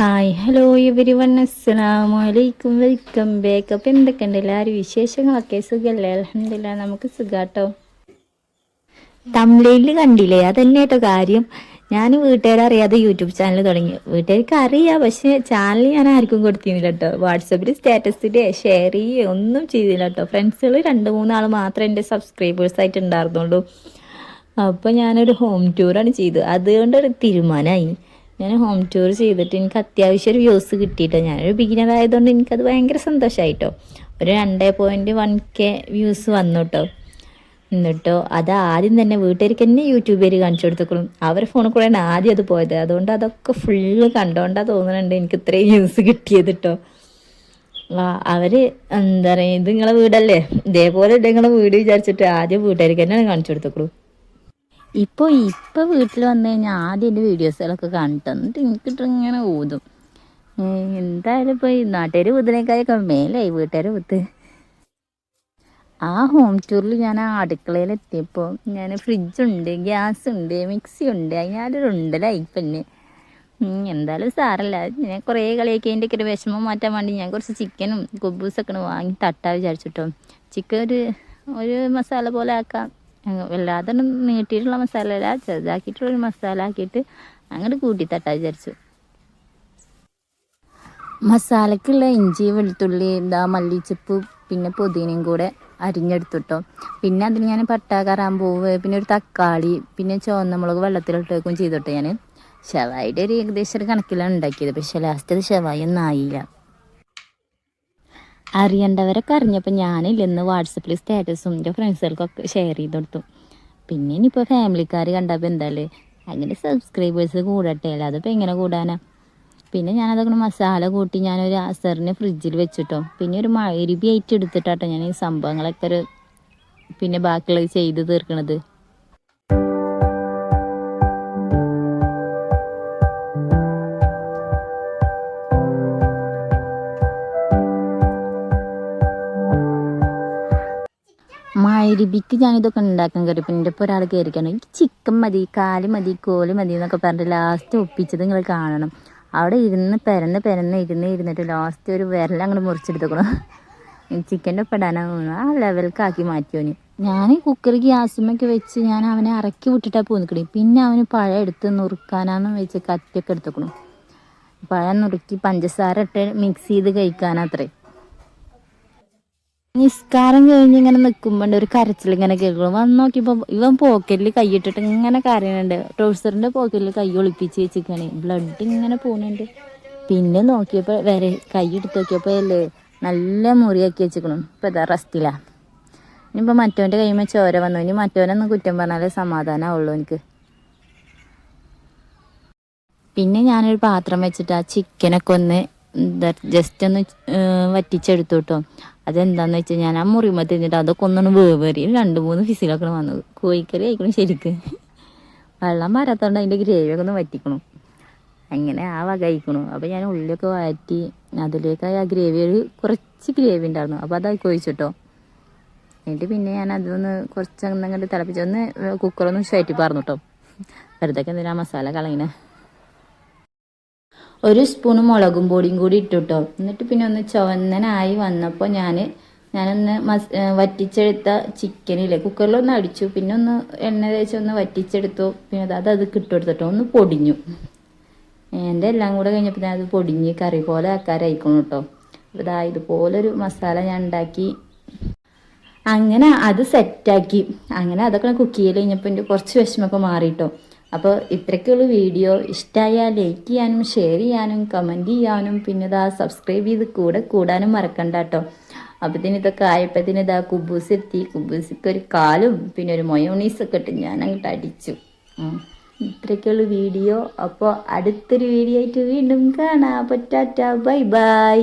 Hello ഇവർ one അസ്സലാമു അലൈക്കും വെൽക്കം ബാക്ക് അപ്പം എന്തൊക്കെയുണ്ട്? എല്ലാവരും വിശേഷങ്ങളൊക്കെ? സുഖമല്ലേ അലഹമില്ല നമുക്ക് സുഖാട്ടോ. തമിഴിൽ കണ്ടില്ലേ? അതന്നെ കേട്ടോ കാര്യം. ഞാൻ വീട്ടുകാരറിയാതെ യൂട്യൂബ് ചാനൽ തുടങ്ങി. വീട്ടുകാർക്ക് അറിയാം പക്ഷേ ചാനൽ ഞാൻ ആർക്കും കൊടുത്തിരുന്നില്ല കേട്ടോ വാട്സപ്പിൽ സ്റ്റാറ്റസിൽ ഷെയർ ചെയ്യുക ഒന്നും ചെയ്തില്ല കേട്ടോ ഫ്രണ്ട്സുകൾ രണ്ട് മൂന്നാൾ മാത്രമേ എന്റെ സബ്സ്ക്രൈബേഴ്സ് ആയിട്ട് ഉണ്ടായിരുന്നുള്ളൂ. അപ്പോൾ ഞാനൊരു ഹോം ടൂറാണ് ചെയ്തത്. അതുകൊണ്ടൊരു തീരുമാനമായി. ഞാൻ ഹോം ടൂർ ചെയ്തിട്ട് എനിക്ക് അത്യാവശ്യം ഒരു വ്യൂസ് കിട്ടിയിട്ടോ. ഞാനൊരു ബിഗിനർ ആയതുകൊണ്ട് എനിക്കത് ഭയങ്കര സന്തോഷമായിട്ടോ ഒരു രണ്ടേ പോയിന്റ് വൺ കെ വ്യൂസ് വന്നു കേട്ടോ എന്നിട്ടോ അത് ആദ്യം തന്നെ വീട്ടുകാർക്ക് തന്നെ യൂട്യൂബിൽ കാണിച്ചു കൊടുത്തക്കളും അവരുടെ ഫോണിൽ കൂടെയാണ് ആദ്യം അത് പോയത്. അതുകൊണ്ട് അതൊക്കെ ഫുള്ള് കണ്ടോണ്ടാ തോന്നുന്നുണ്ട് എനിക്ക് ഇത്രയും വ്യൂസ് കിട്ടിയത് കേട്ടോ അവർ എന്താ പറയുക ഇത് നിങ്ങളെ വീടല്ലേ? ഇതേപോലെ നിങ്ങളെ വീട് വിചാരിച്ചിട്ട് ആദ്യം വീട്ടുകാർക്ക് തന്നെയാണ് കാണിച്ചു കൊടുത്തേക്കുള്ളൂ ഇപ്പോൾ ഇപ്പോൾ വീട്ടിൽ വന്നു കഴിഞ്ഞാൽ ആദ്യം എന്റെ വീഡിയോസുകളൊക്കെ കണ്ടിട്ട് എന്നിട്ട് എനിക്കിട്ട് ഇങ്ങനെ ഊതും. എന്തായാലും ഇപ്പോൾ ഈ നാട്ടുകാർ ഊതിനേക്കായൊക്കെ മേലായി വീട്ടുകാർ ഊത്ത്. ആ ഹോം ടൂറിൽ ഞാൻ ആ അടുക്കളയിൽ എത്തിയപ്പോൾ ഞാൻ ഫ്രിഡ്ജുണ്ട് ഗ്യാസ് ഉണ്ട് മിക്സി ഉണ്ട് അതിനൊരു ഉണ്ടല്ലായി പിന്നെ എന്തായാലും സാറല്ല ഞാൻ കുറേ കളിയൊക്കെ അതിന്റെ ഒക്കെ ഒരു വിഷമം മാറ്റാൻ വേണ്ടി ഞാൻ കുറച്ച് ചിക്കനും കുബൂസൊക്കെ വാങ്ങി തട്ടാ വിചാരിച്ചിട്ടോ. ചിക്കൻ ഒരു ഒരു മസാല പോലെ ആക്കാം. വല്ലാതെ നീട്ടിയിട്ടുള്ള മസാല അല്ല ചെറുതാക്കിയിട്ടുള്ളൊരു മസാല ആക്കിയിട്ട് അങ്ങോട്ട് കൂട്ടിത്തട്ട തട്ടാ വിചാരിച്ചു. മസാലക്കുള്ള ഇഞ്ചി വെളുത്തുള്ളി എന്താ മല്ലിച്ചപ്പ് പിന്നെ പുതിനയും കൂടെ അരിഞ്ഞെടുത്തിട്ടോ. പിന്നെ അതിന് ഞാൻ പട്ട കറാമ്പൂവ് പിന്നെ ഒരു തക്കാളി പിന്നെ ചുവന്ന മുളക് വെള്ളത്തിലിട്ടേക്കും ചെയ്തിട്ടോ ഞാൻ ഷവായിയുടെ ഒരു ഏകദേശം ഒരു കണക്കിലാണ് ഉണ്ടാക്കിയത് പക്ഷെ ലാസ്റ്റ് അത് ഷവായി ഒന്നും ആയില്ല. അറിയേണ്ടവരൊക്കെ അറിഞ്ഞപ്പോൾ ഞാനില്ല ഇന്ന് വാട്സപ്പിൽ സ്റ്റാറ്റസും എന്റെ ഫ്രണ്ട്സുകൾക്കൊക്കെ ഷെയർ ചെയ്ത് കൊടുത്തു. പിന്നെ ഇനിയിപ്പോൾ ഫാമിലിക്കാർ കണ്ടപ്പോൾ എന്തായാലും അങ്ങനെ സബ്സ്ക്രൈബേഴ്സ് കൂടട്ടെ അല്ല അതിപ്പോൾ എങ്ങനെ കൂടാനാ? പിന്നെ ഞാനതൊക്കെ മസാല കൂട്ടി ഞാനൊരു അസറിന് ഫ്രിഡ്ജിൽ വെച്ചിട്ടോ. പിന്നെ ഒരു മഴ ഒരു ആയിട്ട് എടുത്തിട്ടാട്ടോ ഞാൻ ഈ സംഭവങ്ങളൊക്കെ ഒരു പിന്നെ ബാക്കിയുള്ളത് ചെയ്ത് തീർക്കണത്. മൈരിബിക്ക് ഞാനിതൊക്കെ ഉണ്ടാക്കാൻ കയറി പിന്നെ എന്റെ ഇപ്പോൾ ഒരാൾ കയറിക്കണം എനിക്ക് ചിക്കൻ മതി കാൽ മതി കോൽ മതി എന്നൊക്കെ പറഞ്ഞിട്ട് ലാസ്റ്റ് ഒപ്പിച്ചത് നിങ്ങൾ കാണണം. അവിടെ ഇരുന്ന് പെരന്ന് പെരന്ന് ഇരുന്ന് ഇരുന്നിട്ട് ലാസ്റ്റ് ഒരു വിരൽ അങ്ങോട്ട് മുറിച്ചെടുത്തേക്കണം. ചിക്കന്റെ ഒപ്പം ഇടാനാണ് ആ ലെവൽക്കാക്കി മാറ്റിയോന്. ഞാൻ കുക്കർ ഗ്യാസുമൊക്കെ വെച്ച് ഞാൻ അവനെ ഇറക്കി വിട്ടിട്ടാണ് പോന്നിക്കണേ. പിന്നെ അവന് പഴം എടുത്ത് നുറുക്കാനാന്ന് വെച്ച് കത്തിയൊക്കെ എടുത്തേക്കണം. പഴം നുറുക്കി പഞ്ചസാര ഇട്ട് മിക്സ് ചെയ്ത് കഴിക്കാനത്രേ. നിസ്കാരം കഴിഞ്ഞ് ഇങ്ങനെ നിൽക്കുമ്പോണ്ട് ഒരു കരച്ചിൽ ഇങ്ങനെ കേൾക്കണം വന്ന് നോക്കിയപ്പോൾ ഇവൻ പോക്കറ്റിൽ കൈയിട്ടിട്ട് ഇങ്ങനെ കരയുന്നുണ്ട് ട്രൗസറിന്റെ പോക്കറ്റിൽ കൈ ഒളിപ്പിച്ച് വെച്ചിരിക്കണേ ബ്ലഡ് ഇങ്ങനെ പോകുന്നുണ്ട് പിന്നെ നോക്കിയപ്പോൾ വരെ കൈ എടുത്ത് നോക്കിയപ്പോൾ അല്ലേ നല്ല മുറിയാക്കി വെച്ചിക്കണം. ഇപ്പൊ ഇതാ റസ്റ്റിലാണ് ഇനിയിപ്പോൾ മറ്റവന്റെ കൈമ ചോര വന്നു. ഇനി മറ്റവനൊന്ന് കുറ്റം പറഞ്ഞാലേ സമാധാനമാവുള്ളൂ എനിക്ക്. പിന്നെ ഞാനൊരു പാത്രം വെച്ചിട്ട് ആ ചിക്കനൊക്കെ ഒന്ന് ജസ്റ്റ് ഒന്ന് വറ്റിച്ചെടുത്തു കേട്ടോ അതെന്താന്ന് വെച്ചാൽ ഞാൻ ആ മുറിമ തിന്നിട്ട് അതൊക്കെ ഒന്നൊന്ന് വേവേറി. രണ്ട് മൂന്ന് ഫിസിലൊക്കെ വന്നത് കോഴിക്കറി ആയിക്കണം ശരിക്ക്. വെള്ളം വരാത്തോണ്ട് അതിന്റെ ഗ്രേവിയൊക്കെ ഒന്ന് വറ്റിക്കണം. അങ്ങനെ ആ വക കഴിക്കണു അപ്പോൾ ഞാൻ ഉള്ളിയൊക്കെ വഴറ്റി അതിലേക്ക് ആ ഗ്രേവി ഒരു കുറച്ച് ഗ്രേവി ഉണ്ടായിരുന്നു. അപ്പോൾ അതായി കൊഴിച്ചിട്ടോ എന്നിട്ട് പിന്നെ ഞാൻ അതൊന്ന് കുറച്ച് അങ്ങോട്ട് തിളപ്പിച്ചൊന്ന് കുക്കറൊന്ന് ചുവറ്റി പറഞ്ഞു കേട്ടോ വെറുതെ എന്തിനാ മസാല കളയിനെ ഒരു സ്പൂൺ മുളകും പൊടിയും കൂടി ഇട്ടുട്ടോ. എന്നിട്ട് പിന്നെ ഒന്ന് ചുവന്നനായി വന്നപ്പോൾ ഞാൻ ഞാനൊന്ന് മസ് വറ്റിച്ചെടുത്ത ചിക്കനില്ലേ കുക്കറിലൊന്ന് അടിച്ചു. പിന്നെ ഒന്ന് എണ്ണ തേച്ച് ഒന്ന് വറ്റിച്ചെടുത്തു. പിന്നെ അത് അത് കിട്ടുകൊടുത്തിട്ടോ ഒന്ന് പൊടിഞ്ഞു. എന്റെ എല്ലാം കൂടെ കഴിഞ്ഞപ്പോൾ ഞാൻ അത് പൊടിഞ്ഞ് കറി പോലെ ആക്കാരായിക്കണം കേട്ടോ അപ്പോൾ ഇതാ ഇതുപോലൊരു മസാല ഞാൻ ഉണ്ടാക്കി. അങ്ങനെ അത് സെറ്റാക്കി അങ്ങനെ അതൊക്കെ കുക്ക് ചെയ്ത് കഴിഞ്ഞപ്പോൾ എന്റെ കുറച്ച് വിഷമൊക്കെ മാറിയിട്ടോ അപ്പോൾ ഇത്രയ്ക്കുള്ള വീഡിയോ ഇഷ്ടമായാൽ ലൈക്ക് ചെയ്യാനും ഷെയർ ചെയ്യാനും കമന്റ് ചെയ്യാനും പിന്നെ ഇതാ സബ്സ്ക്രൈബ് ചെയ്ത് കൂടെ കൂടാനും മറക്കണ്ട കേട്ടോ അപ്പത്തിന് ഇതൊക്കെ ആയപ്പത്തിന് ഇതാ കുബൂസ് എത്തി. കുബൂസിക്ക് ഒരു കാലും പിന്നെ ഒരു മൊയോണീസൊക്കെ ഇട്ട് ഞാൻ അങ്ങോട്ട് അടിച്ചു ഇത്രയ്ക്കുള്ള വീഡിയോ. അപ്പോൾ അടുത്തൊരു വീഡിയോ ആയിട്ട് വീണ്ടും കാണാം. പറ്റാറ്റ ബൈ ബൈ.